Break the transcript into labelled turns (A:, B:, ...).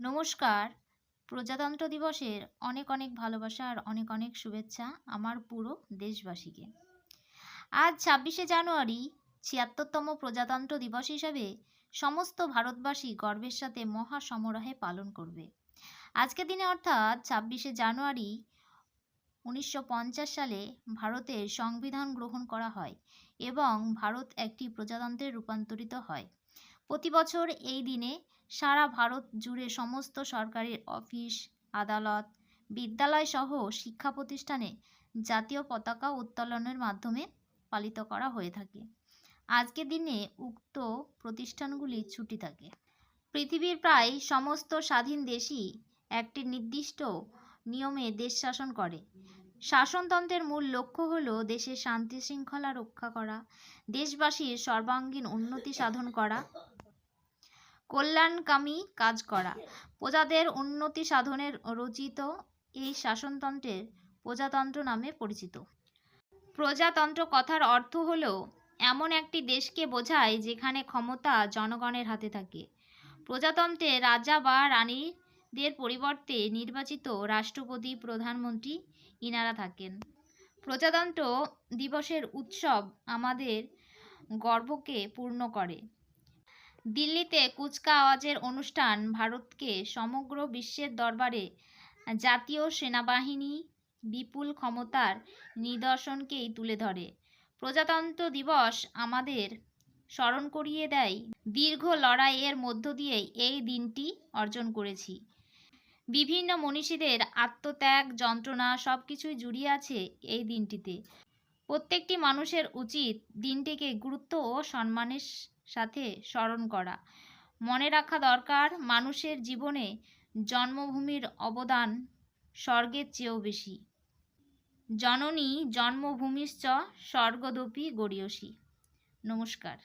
A: নমস্কার। প্রজাতন্ত্র দিবসের অনেক অনেক ভালোবাসা আর অনেক অনেক শুভেচ্ছা আমার পুরো দেশবাসীকে। আজ ছাব্বিশে জানুয়ারি ছিয়াত্তরতম প্রজাতন্ত্র দিবস হিসাবে সমস্ত ভারতবাসী গর্বের সাথে মহা সমারোহে পালন করবে। আজকের দিনে অর্থাৎ ছাব্বিশে জানুয়ারি উনিশশো পঞ্চাশ সালে ভারতের সংবিধান গ্রহণ করা হয় এবং ভারত একটি প্রজাতন্ত্রে রূপান্তরিত হয়। প্রতি বছর এই দিনে সারা ভারত জুড়ে সমস্ত সরকারি অফিস, আদালত, বিদ্যালয় সহ শিক্ষা প্রতিষ্ঠানে জাতীয় পতাকা উত্তোলনের মাধ্যমে পালিত করা হয়ে থাকে। আজকের দিনে উক্ত প্রতিষ্ঠানগুলি ছুটি থাকে। পৃথিবীর প্রায় সমস্ত স্বাধীন দেশই একটি নির্দিষ্ট নিয়মে দেশ শাসন করে। শাসনতন্ত্রের মূল লক্ষ্য হল দেশের শান্তি শৃঙ্খলা রক্ষা করা, দেশবাসীর সর্বাঙ্গীন উন্নতি সাধন করা কল্যাণকামী কাজ করা। প্রজাদের উন্নতি সাধনের রচিত এই শাসনতন্ত্রের প্রজাতন্ত্র নামে পরিচিত। প্রজাতন্ত্র কথার অর্থ হল, এমন একটি দেশকে বোঝায় যেখানে ক্ষমতা জনগণের হাতে থাকে। প্রজাতন্ত্রে রাজা বা রানীদের পরিবর্তে নির্বাচিত রাষ্ট্রপতি, প্রধানমন্ত্রী ইনারা থাকেন। প্রজাতন্ত্র দিবসের উৎসব আমাদের গর্বকে পূর্ণ করে। দিল্লিতে কুচকাওয়াজের অনুষ্ঠান ভারতকে সমগ্র বিশ্বের দরবারে জাতীয় সেনাবাহিনী বিপুল ক্ষমতার নিদর্শনকেই তুলে ধরে। প্রজাতন্ত্র দিবস আমাদের স্মরণ করিয়ে দেয়। দীর্ঘ লড়াইয়ের মধ্য দিয়ে এই দিনটি অর্জন করেছি। বিভিন্ন মনীষীদের আত্মত্যাগ, যন্ত্রণা সব কিছুই জুড়িয়ে আছে এই দিনটিতে। প্রত্যেকটি মানুষের উচিত দিনটিকে গুরুত্ব ও সম্মানের সাথে স্মরণ করা। মনে রাখা দরকার, মানুষের জীবনে জন্মভূমির অবদান স্বর্গের চেয়েও বেশি। জননী জন্মভূমিশ্চ স্বর্গদপি গড়িয়সী। নমস্কার।